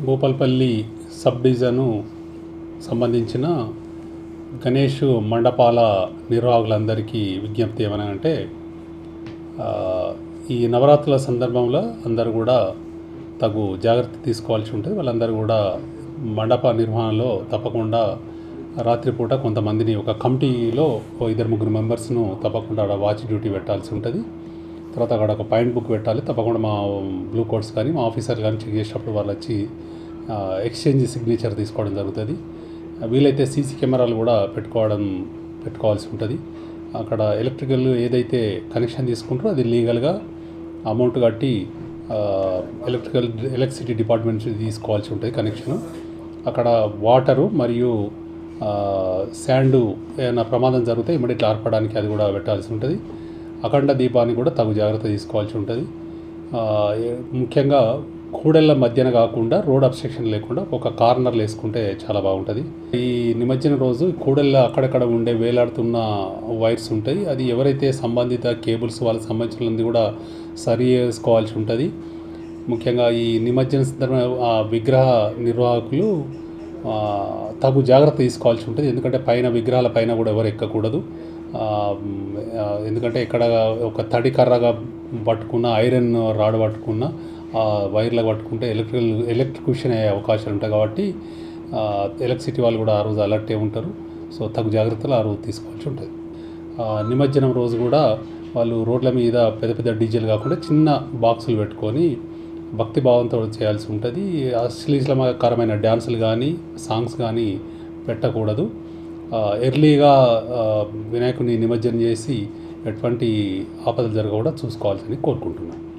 Bhupalpally sub division సంబంధించిన గణేష్ మండపాల నిర్వాహకులందరికీ విజ్ఞప్తి ఏమని అంటే ఈ నవరాత్రుల సందర్భంలో అందరూ కూడా తగు జాగ్రత్త తీసుకోవాల్సి ఉంటుంది. వాళ్ళందరూ కూడా మండప నిర్వహణలో తప్పకుండా రాత్రిపూట కొంతమందిని ఒక కమిటీలో ఇద్దరు ముగ్గురు మెంబర్స్ను తప్పకుండా వాచ్ డ్యూటీ పెట్టాల్సి ఉంటుంది. తర్వాత అక్కడ ఒక పాయింట్ బుక్ పెట్టాలి. తప్పకుండా మా బ్లూ కోడ్స్ కానీ మా ఆఫీసర్ కానీ చెక్ చేసేటప్పుడు వాళ్ళు వచ్చి ఎక్స్చేంజ్ సిగ్నేచర్ తీసుకోవడం జరుగుతుంది. వీలైతే సీసీ కెమెరాలు కూడా పెట్టుకోవడం పెట్టుకోవాల్సి ఉంటుంది. అక్కడ ఎలక్ట్రికల్ ఏదైతే కనెక్షన్ తీసుకుంటారో అది లీగల్గా అమౌంట్ కట్టి ఎలక్ట్రికల్ ఎలక్ట్రిసిటీ డిపార్ట్మెంట్ తీసుకోవాల్సి ఉంటుంది కనెక్షను. అక్కడ వాటరు మరియు శాండు ఏమైనా ప్రమాదం జరిగితే ఇమ్మీడియట్లీ ఆర్పడానికి అది కూడా పెట్టాల్సి ఉంటుంది. అఖండ దీపాన్ని కూడా తగు జాగ్రత్త తీసుకోవాల్సి ఉంటుంది. ముఖ్యంగా కూడళ్ళ మధ్యన కాకుండా రోడ్ అబ్స్ట్రక్షన్ లేకుండా ఒక కార్నర్లు వేసుకుంటే చాలా బాగుంటుంది. ఈ నిమజ్జన రోజు కూడళ్ళ అక్కడక్కడ ఉండే వేలాడుతున్న వైర్స్ ఉంటాయి. అది ఎవరైతే సంబంధిత కేబుల్స్ వాళ్ళకి సంబంధించినది కూడా సరి చేసుకోవాల్సి ఉంటుంది. ముఖ్యంగా ఈ నిమజ్జన సందర్భంగా ఆ విగ్రహ నిర్వాహకులు తగు జాగ్రత్త తీసుకోవాల్సి ఉంటుంది. ఎందుకంటే పైన విగ్రహాల పైన కూడా ఎవరు ఎక్కకూడదు. ఎందుకంటే ఇక్కడ ఒక తడి కర్రగా పట్టుకున్న ఐరన్ రాడ్ పట్టుకున్న ఆ వైర్లకు పట్టుకుంటే ఎలక్ట్రికల్ ఎలక్ట్రిక్యూషన్ అయ్యే అవకాశాలు ఉంటాయి కాబట్టి ఎలక్ట్రిసిటీ వాళ్ళు కూడా ఆ రోజు అలర్టే ఉంటారు. సో తగు జాగ్రత్తలు ఆ రోజు తీసుకోవాల్సి ఉంటుంది. నిమజ్జనం రోజు కూడా వాళ్ళు రోడ్ల మీద పెద్ద పెద్ద డీజేలు కాకుండా చిన్న బాక్సులు పెట్టుకొని భక్తి భావంతో చేయాల్సి ఉంటుంది. అశ్లీలకరమైన డ్యాన్సులు కానీ సాంగ్స్ కానీ పెట్టకూడదు. ఎర్లీగా వినాయకుడిని నిమజ్జనం చేసి ఎటువంటి ఆపదలు జరగకుండా చూసుకోవాల్సింది కోరుకుంటున్నాను.